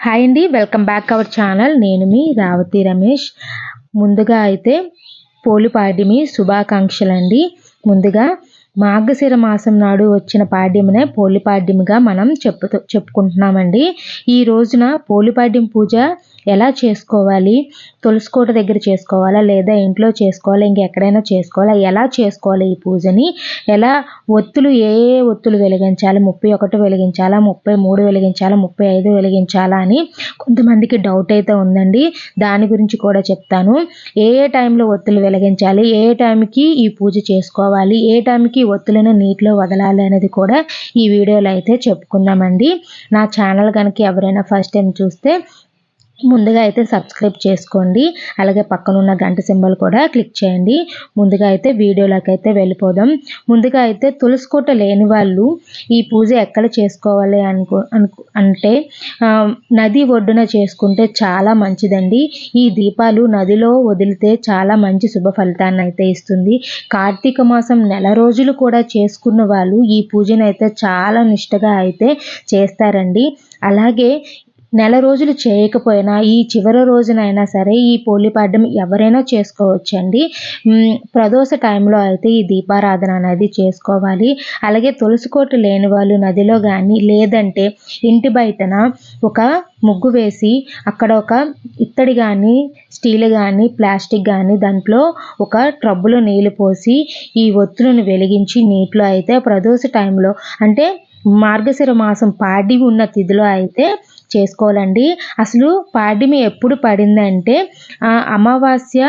Hi అండి welcome back our channel నేను మీ రావతి రమేష్ ముందుగా అయితే పోలిపాడ్యమి శుభాకాంక్షలు అండి ముందుగా మాఘశిర మాసం నాడు వచ్చిన పాడ్యమునే పోలిపాడ్యమిగా మనం చెప్పుతూ చెప్పుకుంటున్నామండి. ఈ రోజున పోలిపాడ్యం పూజ ఎలా చేసుకోవాలి? తులసికోట దగ్గర చేసుకోవాలా? లేదా ఇంట్లో చేసుకోవాలా? ఇంకెక్కడైనా చేసుకోవాలా? ఎలా చేసుకోవాలి ఈ పూజని? ఎలా ఒత్తులు ఏ ఏ ఒత్తులు వెలిగించాలి? ముప్పై ఒకటి వెలిగించాలా? ముప్పై మూడు వెలిగించాలా? ముప్పై ఐదు వెలిగించాలా అని కొంతమందికి డౌట్ అయితే ఉందండి. దాని గురించి కూడా చెప్తాను. ఏ ఏ టైంలో ఒత్తులు వెలిగించాలి? ఏ టైంకి ఈ పూజ చేసుకోవాలి? ఏ టైంకి ఒత్తులను నీటిలో వదలాలి అనేది కూడా ఈ వీడియోలో అయితే చెప్పుకుందామండి. నా ఛానల్ కనుక ఎవరైనా ఫస్ట్ టైం చూస్తే ముందుగా అయితే సబ్స్క్రైబ్ చేసుకోండి. అలాగే పక్కన ఉన్న గంట సింబల్ కూడా క్లిక్ చేయండి. ముందుగా అయితే వీడియోలోకి అయితే వెళ్ళిపోదాం. ముందుగా అయితే తులసికోట లేని వాళ్ళు ఈ పూజ ఎక్కడ చేసుకోవాలి అనుకో అంటే నది ఒడ్డున చేసుకుంటే చాలా మంచిదండి. ఈ దీపాలు నదిలో వదిలితే చాలా మంచి శుభ ఫలితాన్ని అయితే ఇస్తుంది. కార్తీక మాసం నెల రోజులు కూడా చేసుకున్న వాళ్ళు ఈ పూజను అయితే చాలా నిష్టగా అయితే చేస్తారండి. అలాగే నెల రోజులు చేయకపోయినా ఈ చివరి రోజునైనా సరే ఈ పోలిపాడ్యం ఎవరైనా చేసుకోవచ్చండి. ప్రదోష టైంలో అయితే ఈ దీపారాధన అనేది చేసుకోవాలి. అలాగే తులసికోట లేని వాళ్ళు నదిలో కానీ లేదంటే ఇంటి బయటన ఒక ముగ్గు వేసి అక్కడ ఒక ఇత్తడి కానీ స్టీల్ కానీ ప్లాస్టిక్ కానీ దాంట్లో ఒక ట్రబ్బులో నీళ్ళు పోసి ఈ ఒత్తులను వెలిగించి నీటిలో అయితే ప్రదోష టైంలో అంటే మార్గశిర మాసం పాడి ఉన్న తిథిలో అయితే చేసుకోవాలండి. అసలు పాడ్యమి ఎప్పుడు పడిందంటే అమావాస్య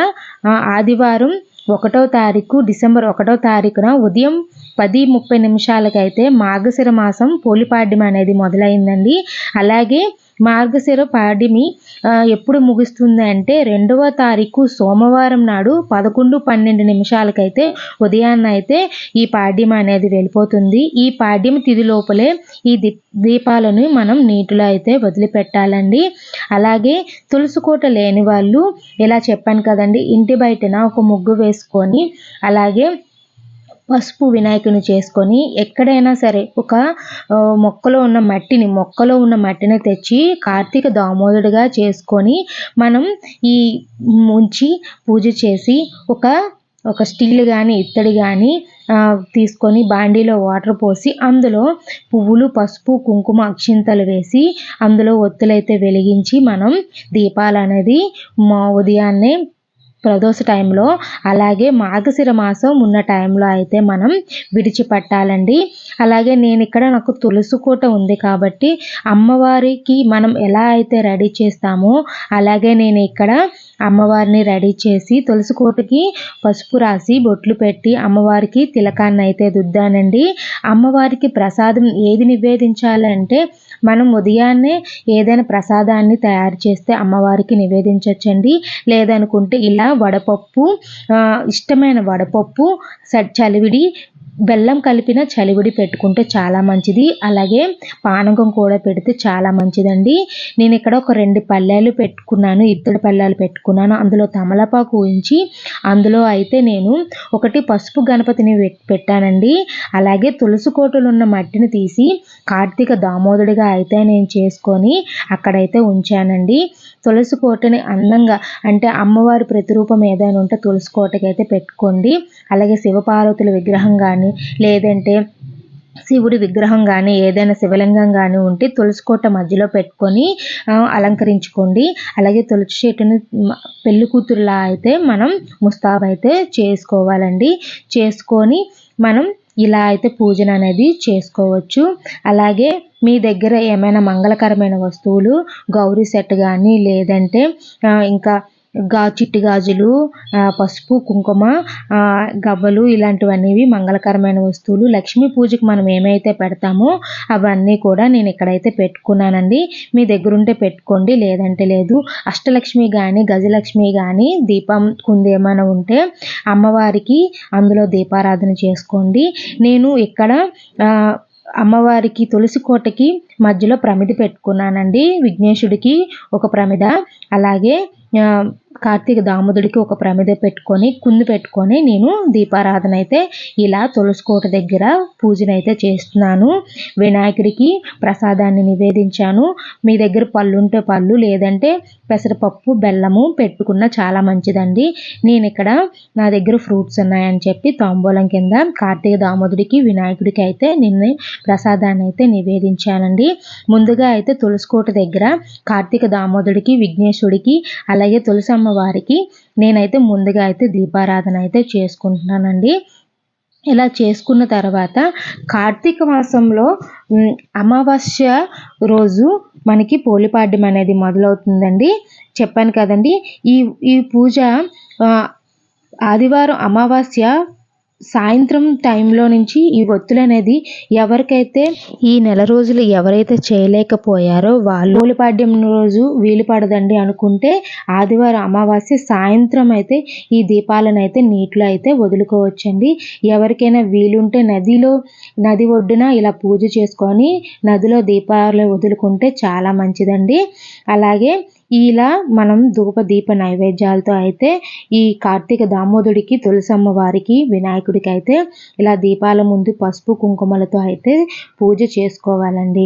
ఆదివారం ఒకటో తారీఖు డిసెంబర్ ఒకటో తారీఖున ఉదయం పది ముప్పై నిమిషాలకైతే మార్గశిర మాసం పోలిపాడ్యం అనేది మొదలైందండి. అలాగే మార్గశిర పాడ్యమి ఎప్పుడు ముగుస్తుంది అంటే రెండవ తారీఖు సోమవారం నాడు పదకొండు పన్నెండు నిమిషాలకైతే ఉదయాన్న అయితే ఈ పాడ్యం అనేది వెళ్ళిపోతుంది. ఈ పాడ్యం తిది లోపలే ఈ దీపాలను మనం నీటిలో అయితే వదిలిపెట్టాలండి. అలాగే తులసికోట లేని వాళ్ళు ఇలా చెప్పాను కదండి ఇంటి బయటన ఒక ముగ్గు వేసుకొని అలాగే పసుపు వినాయకుని చేసుకొని ఎక్కడైనా సరే ఒక మొక్కలో ఉన్న మట్టిని మొక్కలో ఉన్న మట్టిని తెచ్చి కార్తీక దామోదరుడిగా చేసుకొని మనం ఈ ముంచి పూజ చేసి ఒక ఒక స్టీల్ కానీ ఇత్తడి కానీ తీసుకొని బాండీలో వాటర్ పోసి అందులో పువ్వులు పసుపు కుంకుమ అక్షింతలు వేసి అందులో ఒత్తులైతే వెలిగించి మనం దీపాలు అనేది మా ఉదయాన్నే ప్రదోష టైంలో అలాగే మాఘశిర మాసం ఉన్న టైంలో అయితే మనం విడిచిపెట్టాలండి. అలాగే నేను ఇక్కడ నాకు తులసి కోట ఉంది కాబట్టి అమ్మవారికి మనం ఎలా అయితే రెడీ చేస్తామో అలాగే నేను ఇక్కడ అమ్మవారిని రెడీ చేసి తులసి కోటకి పసుపు రాసి బొట్లు పెట్టి అమ్మవారికి తిలకాన్ని అయితే దుద్దానండి. అమ్మవారికి ప్రసాదం ఏది నివేదించాలంటే మనం ఉదయాన్నే ఏదైనా ప్రసాదాన్ని తయారు చేస్తే అమ్మవారికి నివేదించవచ్చండి లేదనుకుంటే ఇలా వడపప్పు ఇష్టమైన వడపప్పు చలివిడి బెల్లం కలిపిన చలివిడి పెట్టుకుంటే చాలా మంచిది. అలాగే పానకం కూడా పెడితే చాలా మంచిదండి. నేను ఇక్కడ ఒక రెండు పల్లెలు పెట్టుకున్నాను ఇద్దరు పల్లెలు పెట్టుకున్నాను. అందులో తమలపాకు ఉంచి అందులో అయితే నేను ఒకటి పసుపు గణపతిని పెట్టానండి. అలాగే తులసి కోటలు ఉన్న మట్టిని తీసి కార్తీక దామోదరుడిగా అయితే నేను చేసుకొని అక్కడైతే ఉంచానండి. తులసి కోటని అందంగా అంటే అమ్మవారి ప్రతిరూపం ఏదైనా ఉంటే తులసి కోటకి అయితే పెట్టుకోండి. అలాగే శివపార్వతుల విగ్రహం కానీ లేదంటే శివుడి విగ్రహం కానీ ఏదైనా శివలింగం కానీ ఉంటే తులసి కోట మధ్యలో పెట్టుకొని అలంకరించుకోండి. అలాగే తులసి చెట్టుని పెళ్ళి కూతురులా అయితే మనం ముస్తాబైతే చేసుకోవాలండి. చేసుకొని మనం ఇలా అయితే పూజన అనేది చేసుకోవచ్చు. అలాగే మీ దగ్గర ఏమైనా మంగళకరమైన వస్తువులు గౌరీ సెట్ కానీ లేదంటే ఇంకా గా చిట్టి గాజులు పసుపు కుంకుమ గవ్వలు ఇలాంటివన్నీ మంగళకరమైన వస్తువులు. లక్ష్మీ పూజకు మనం ఏమైతే పెడతామో అవన్నీ కూడా నేను ఇక్కడైతే పెట్టుకున్నానండి. మీ దగ్గర ఉంటే పెట్టుకోండి లేదంటే లేదు. అష్టలక్ష్మి కానీ గజలక్ష్మి కానీ దీపం కుంది ఏమైనా ఉంటే అమ్మవారికి అందులో దీపారాధన చేసుకోండి. నేను ఇక్కడ అమ్మవారికి తులసి కోటకి మధ్యలో ప్రమిది పెట్టుకున్నానండి. విఘ్నేశుడికి ఒక ప్రమిద. అలాగే 你。కార్తీక దామోదుడికి ఒక ప్రమిద పెట్టుకొని కుంది పెట్టుకొని నేను దీపారాధన అయితే ఇలా తులసికోట దగ్గర పూజనైతే చేస్తున్నాను. వినాయకుడికి ప్రసాదాన్ని నివేదించాను. మీ దగ్గర పళ్ళుంటే పళ్ళు లేదంటే పెసరపప్పు బెల్లము పెట్టుకున్న చాలా మంచిదండి. నేను ఇక్కడ నా దగ్గర ఫ్రూట్స్ ఉన్నాయని చెప్పి తాంబూలం కింద కార్తీక దామోదుడికి వినాయకుడికి అయితే నిన్న ప్రసాదాన్ని అయితే నివేదించానండి. ముందుగా అయితే తులసికోట దగ్గర కార్తీక దామోదుడికి విఘ్నేశ్వరుడికి అలాగే తులసమ్మ వారికి నేనైతే ముందుగా అయితే దీపారాధన అయితే చేసుకుంటున్నానండి. ఇలా చేసుకున్న తర్వాత కార్తీక మాసంలో అమావాస్య రోజు మనకి పోలిపాడ్యం అనేది మొదలవుతుందండి. చెప్పాను కదండి ఈ ఈ పూజ ఆదివారం అమావాస్య సాయంత్రం టైంలో నుంచి ఈ ఒత్తులు అనేది ఎవరికైతే ఈ నెల రోజులు ఎవరైతే చేయలేకపోయారో వాళ్ళు మూలిపాడ్యం రోజు వీలు పడదండి అనుకుంటే ఆదివారం అమావాస్య సాయంత్రం అయితే ఈ దీపాలను అయితే నీటిలో అయితే వదులుకోవచ్చండి. ఎవరికైనా వీలుంటే నదిలో నది ఒడ్డున ఇలా పూజ చేసుకొని నదిలో దీపాలు వదులుకుంటే చాలా మంచిదండి. అలాగే ఇలా మనం ధూప దీప నైవేద్యాలతో అయితే ఈ కార్తీక దామోదుడికి తులసమ్మ వారికి వినాయకుడికి అయితే ఇలా దీపాల ముందు పసుపు కుంకుమలతో అయితే పూజ చేసుకోవాలండి.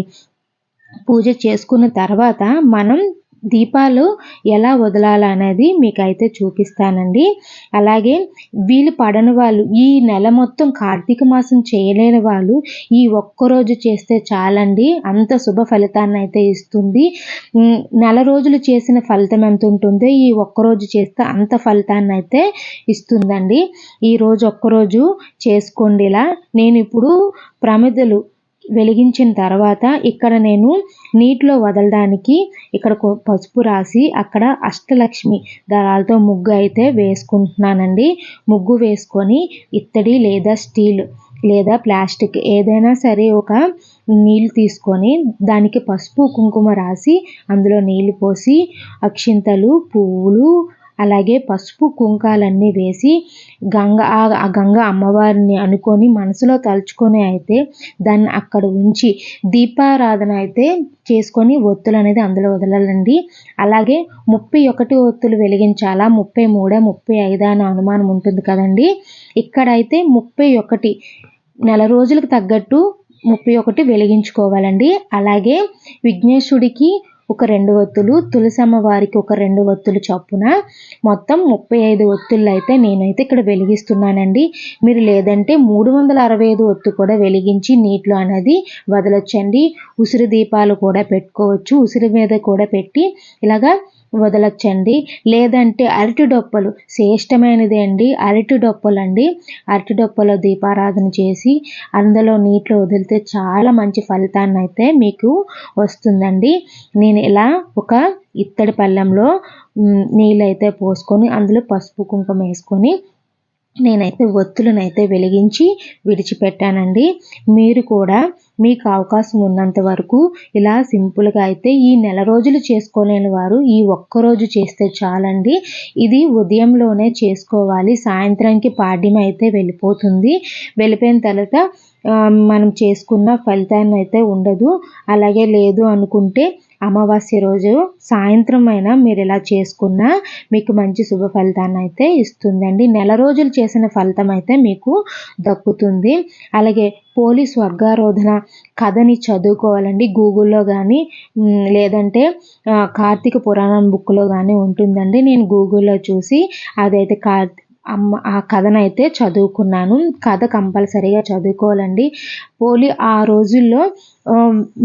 పూజ చేసుకున్న తర్వాత మనం దీపాలు ఎలా వదలాలనేది మీకైతే చూపిస్తానండి. అలాగే వీళ్ళు పడని వాళ్ళు ఈ నెల మొత్తం కార్తీక మాసం చేయలేని వాళ్ళు ఈ ఒక్కరోజు చేస్తే చాలండి. అంత శుభ ఫలితాన్ని అయితే ఇస్తుంది నెల రోజులు చేసిన ఫలితం ఎంత ఉంటుందో ఈ ఒక్కరోజు చేస్తే అంత ఫలితాన్ని అయితే ఇస్తుందండి ఈరోజు ఒక్కరోజు చేసుకోండి ఇలా. నేను ఇప్పుడు ప్రమిదలు వెలిగించిన తర్వాత ఇక్కడ నేను నీటిలో వదలడానికి ఇక్కడ పసుపు రాసి అక్కడ అష్టలక్ష్మి దళాలతో ముగ్గు అయితే వేసుకుంటున్నానండి. ముగ్గు వేసుకొని ఇత్తడి లేదా స్టీల్ లేదా ప్లాస్టిక్ ఏదైనా సరే ఒక నీళ్ళు తీసుకొని దానికి పసుపు కుంకుమ రాసి అందులో నీళ్ళు పోసి అక్షింతలు పువ్వులు అలాగే పసుపు కుంకాలన్నీ వేసి గంగ ఆ గంగ అమ్మవారిని అనుకొని మనసులో తలుచుకొని అయితే దాన్ని అక్కడ ఉంచి దీపారాధన అయితే చేసుకొని ఒత్తులు అనేది అందులో వదలాలండి. అలాగే ముప్పై ఒకటి ఒత్తులు వెలిగించాలా? ముప్పై మూడా? ముప్పై ఐదా? అనే అనుమానం ఉంటుంది కదండి. ఇక్కడైతే ముప్పై ఒకటి నెల రోజులకు తగ్గట్టు ముప్పై ఒకటి వెలిగించుకోవాలండి. అలాగే విఘ్నేశుడికి ఒక రెండు ఒత్తులు తులసమ్మ వారికి ఒక రెండు ఒత్తులు చొప్పున. మొత్తం ముప్పై ఐదు ఒత్తులు అయితే నేనైతే ఇక్కడ వెలిగిస్తున్నానండి. మీరు లేదంటే మూడు వందల అరవై ఐదు ఒత్తు కూడా వెలిగించి నీటిలో అనేది వదలొచ్చండి. ఉసిరి దీపాలు కూడా పెట్టుకోవచ్చు. ఉసిరి మీద కూడా పెట్టి ఇలాగా వదలొచ్చండి. లేదంటే అరటి డొప్పలు శ్రేష్టమైనది అండి అరటి డొప్పలు అండి అరటి డొప్పలో దీపారాధన చేసి అందులో నీటిలో వదిలితే చాలా మంచి ఫలితాన్ని అయితే మీకు వస్తుందండి. నేను ఇలా ఒక ఇత్తడి పళ్ళెంలో నీళ్ళైతే పోసుకొని అందులో పసుపు కుంకుమ వేసుకొని నేనైతే ఒత్తులనైతే వెలిగించి విడిచిపెట్టానండి. మీరు కూడా మీకు అవకాశం ఉన్నంత వరకు ఇలా సింపుల్గా అయితే ఈ నెల రోజులు చేసుకోలేని వారు ఈ ఒక్కరోజు చేస్తే చాలండి. ఇది ఉదయంలోనే చేసుకోవాలి. సాయంత్రానికి పాడ్యం అయితే వెళ్ళిపోతుంది. వెళ్ళిపోయిన తర్వాత మనం చేసుకున్న ఫలితాన్ని అయితే ఉండదు. అలాగే లేదు అనుకుంటే అమావాస్య రోజు సాయంత్రం అయినా మీరు ఇలా చేసుకున్నా మీకు మంచి శుభ ఫలితాన్ని అయితే ఇస్తుందండి. నెల రోజులు చేసిన ఫలితం అయితే మీకు దక్కుతుంది. అలాగే పోలీస్ వర్గారోధన కథని చదువుకోవాలండి. గూగుల్లో కానీ లేదంటే కార్తీక పురాణం బుక్లో కానీ ఉంటుందండి. నేను గూగుల్లో చూసి అదైతే కార్ అమ్మ ఆ కథనైతే చదువుకున్నాను. కథ కంపల్సరీగా చదువుకోవాలండి. పోలి ఆ రోజుల్లో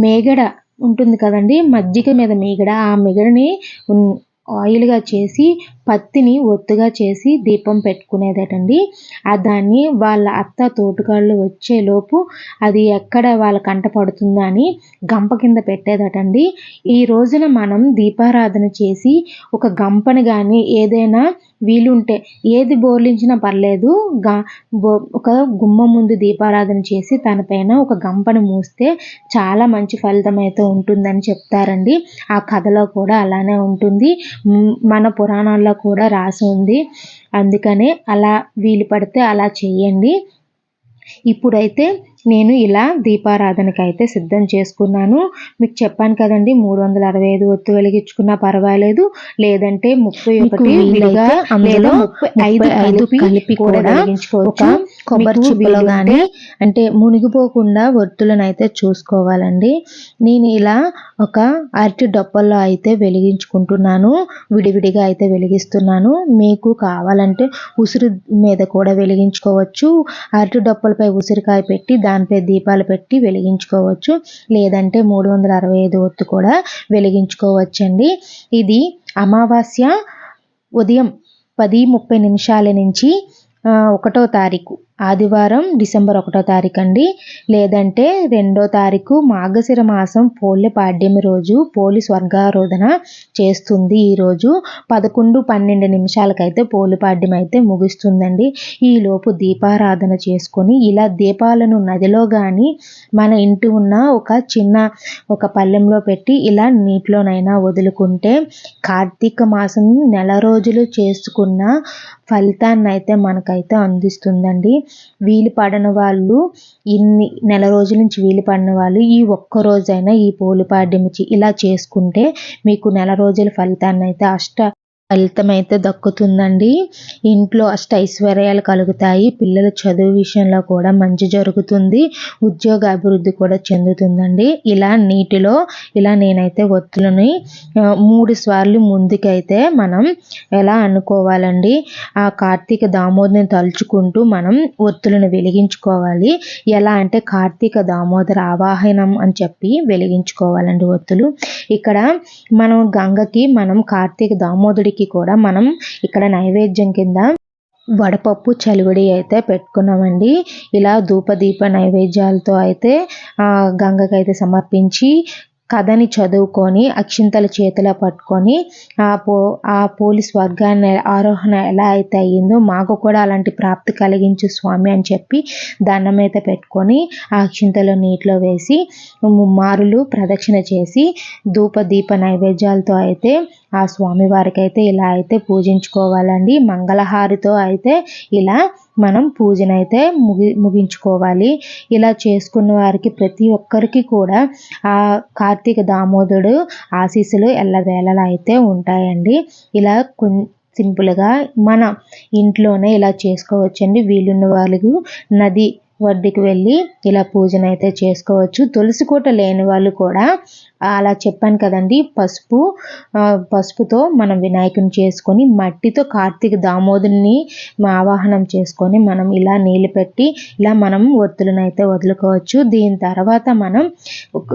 మేగడ ఉంటుంది కదండి. మజ్జిగ మీద మీగడ ఆ మిగడని ఆయిల్గా చేసి పత్తిని ఒత్తుగా చేసి దీపం పెట్టుకునేదటండి. ఆ దాన్ని వాళ్ళ అత్త తోటకాళ్ళు వచ్చేలోపు అది ఎక్కడ వాళ్ళ కంట పడుతుందా అని గంప కింద పెట్టేదటండి. ఈ రోజున మనం దీపారాధన చేసి ఒక గంపని కానీ ఏదైనా వీలుంటే. ఏది బోర్లించినా పర్లేదు. గా బో ఒక గుమ్మ ముందు దీపారాధన చేసి తనపైన ఒక గంపను మూస్తే చాలా మంచి ఫలితం అయితే ఉంటుందని చెప్తారండి. ఆ కథలో కూడా అలానే ఉంటుంది. మన పురాణాల్లో కూడా రాసి ఉంది. అందుకనే అలా వీలు పడితే అలా చేయండి ఇప్పుడైతే నేను ఇలా దీపారాధనకి అయితే సిద్ధం చేసుకున్నాను. మీకు చెప్పాను కదండి మూడు వందల అరవై ఐదు ఒత్తు వెలిగించుకున్నా పర్వాలేదు. లేదంటే ముప్పై ఒకటి విడిగా లేదా ముప్పై ఐదు కలిపి కలిపి కూడా వెలిగించుకోవచ్చు. కొబ్బరి చిప్పలో గానీ అంటే మునిగిపోకుండా ఒత్తులను అయితే చూసుకోవాలండి. నేను ఇలా ఒక అరటి డొప్పల్లో అయితే వెలిగించుకుంటున్నాను. విడివిడిగా అయితే వెలిగిస్తున్నాను. మీకు కావాలంటే ఉసిరి మీద కూడా వెలిగించుకోవచ్చు. అరటి డొప్పలపై ఉసిరికాయ పెట్టి దానిపై దీపాలు పెట్టి వెలిగించుకోవచ్చు. లేదంటే మూడు వందల అరవై ఐదు ఒత్తు కూడా వెలిగించుకోవచ్చండి. ఇది అమావాస్య ఉదయం పది ముప్పై నిమిషాల నుంచి ఒకటో తారీఖు. ఆదివారం డిసెంబర్ ఒకటో తారీఖు అండి లేదంటే రెండో తారీఖు మాఘశిర మాసం పోలి పాడ్యమి రోజు పోలి స్వర్గారోధన చేస్తుంది ఈరోజు పదకొండు పన్నెండు నిమిషాలకైతే పోలి పాడ్యం అయితే ముగుస్తుందండి. ఈలోపు దీపారాధన చేసుకొని ఇలా దీపాలను నదిలో కానీ మన ఇంటి ఉన్న ఒక చిన్న ఒక పళ్ళెంలో పెట్టి ఇలా నీటిలోనైనా వదులుకుంటే కార్తీక మాసం నెల రోజులు చేసుకున్న ఫలితాన్ని అయితే మనకైతే అందిస్తుందండి. వీలు పడని వాళ్ళు ఇన్ని నెల రోజుల నుంచి వీలు పడిన వాళ్ళు ఈ ఒక్క రోజైనా ఈ పోలిపాడ్యమిచి ఇలా చేసుకుంటే మీకు నెల రోజుల ఫలితాన్ని అయితే అష్ట ఫలితం అయితే దక్కుతుందండి. ఇంట్లో అష్ట ఐశ్వర్యాలు కలుగుతాయి. పిల్లల చదువు విషయంలో కూడా మంచి జరుగుతుంది. ఉద్యోగ అభివృద్ధి కూడా చెందుతుందండి. ఇలా నీటిలో ఇలా నేనైతే ఒత్తులని మూడు సార్లు ముందుకైతే మనం ఎలా అనుకోవాలండి? ఆ కార్తీక దామోదరిని తలుచుకుంటూ మనం ఒత్తులను వెలిగించుకోవాలి. ఎలా అంటే కార్తీక దామోదర ఆవాహనం అని చెప్పి వెలిగించుకోవాలండి ఒత్తులు. ఇక్కడ మనం గంగకి మనం కార్తీక దామోదరుడికి కూడా మనం ఇక్కడ నైవేద్యం కింద వడపప్పు చలివిడి అయితే పెట్టుకున్నామండి. ఇలా ధూపదీప నైవేద్యాలతో అయితే ఆ, గంగకైతే సమర్పించి కథని చదువుకొని అక్షింతలు చేతిలో పట్టుకొని ఆ పో ఆ పోలీస్ వర్గాన్ని ఆరోహణ ఎలా అయితే అయ్యిందో మాకు కూడా అలాంటి ప్రాప్తి కలిగించు స్వామి అని చెప్పి దండం మీద పెట్టుకొని ఆ అక్షింతలు నీటిలో వేసి ముమ్మారులు ప్రదక్షిణ చేసి ధూప దీప నైవేద్యాలతో అయితే ఆ స్వామివారికి అయితే ఇలా అయితే పూజించుకోవాలండి. మంగళహారితో అయితే ఇలా మనం పూజనైతే ముగి ముగించుకోవాలి. ఇలా చేసుకున్న వారికి ప్రతి ఒక్కరికి కూడా ఆ కార్తీక దామోదరుడు ఆశీస్సులు ఎల్లవేళలా అయితే ఉంటాయండి. ఇలా కొం సింపుల్గా మన ఇంట్లోనే ఇలా చేసుకోవచ్చండి. వీలున్న వాళ్ళకు నది వడ్డీకి వెళ్ళి ఇలా పూజనైతే చేసుకోవచ్చు. తులసి కోట లేని వాళ్ళు కూడా అలా చెప్పాను కదండి. పసుపు పసుపుతో మనం వినాయకుని చేసుకొని మట్టితో కార్తీక దామోదరుని ఆవాహనం చేసుకొని మనం ఇలా నీళ్ళు పెట్టి ఇలా మనం ఒత్తులను అయితే వదులుకోవచ్చు. దీని తర్వాత మనం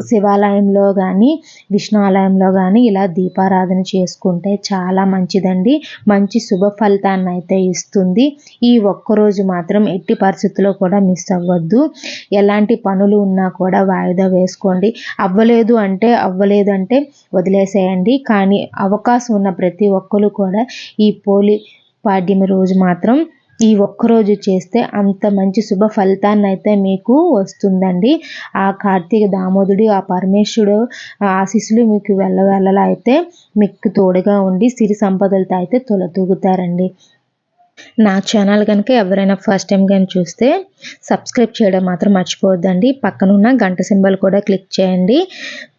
శివాలయంలో కానీ విష్ణు ఆలయంలో కానీ ఇలా దీపారాధన చేసుకుంటే చాలా మంచిదండి. మంచి శుభ ఫలితాన్ని అయితే ఇస్తుంది. ఈ ఒక్కరోజు మాత్రం ఎట్టి పరిస్థితుల్లో కూడా మిస్ అవ్వద్దు. ఎలాంటి పనులు ఉన్నా కూడా వాయిదా వేసుకోండి. అవ్వలేదు అంటే అవ్వలేదంటే వదిలేసేయండి. కానీ అవకాశం ఉన్న ప్రతి ఒక్కరు కూడా ఈ పోలి పాడ్యమి రోజు మాత్రం ఈ ఒక్కరోజు చేస్తే అంత మంచి శుభ ఫలితాన్ని అయితే మీకు వస్తుందండి. ఆ కార్తీక దామోదుడు ఆ పరమేశ్వరుడు ఆ ఆశీస్సులు మీకు వెళ్ళవెళ్ళలా అయితే మీకు తోడుగా ఉండి సిరి సంపదలతో అయితే తొలతూగుతారండి. నా ఛానల్ కనుక ఎవరైనా ఫస్ట్ టైం కానీ చూస్తే సబ్స్క్రైబ్ చేయడం మాత్రం మర్చిపోవద్దండి. పక్కనున్న గంట సింబల్ కూడా క్లిక్ చేయండి.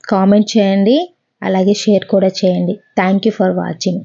కామెంట్ చేయండి. అలాగే షేర్ కూడా చేయండి. Thank you for watching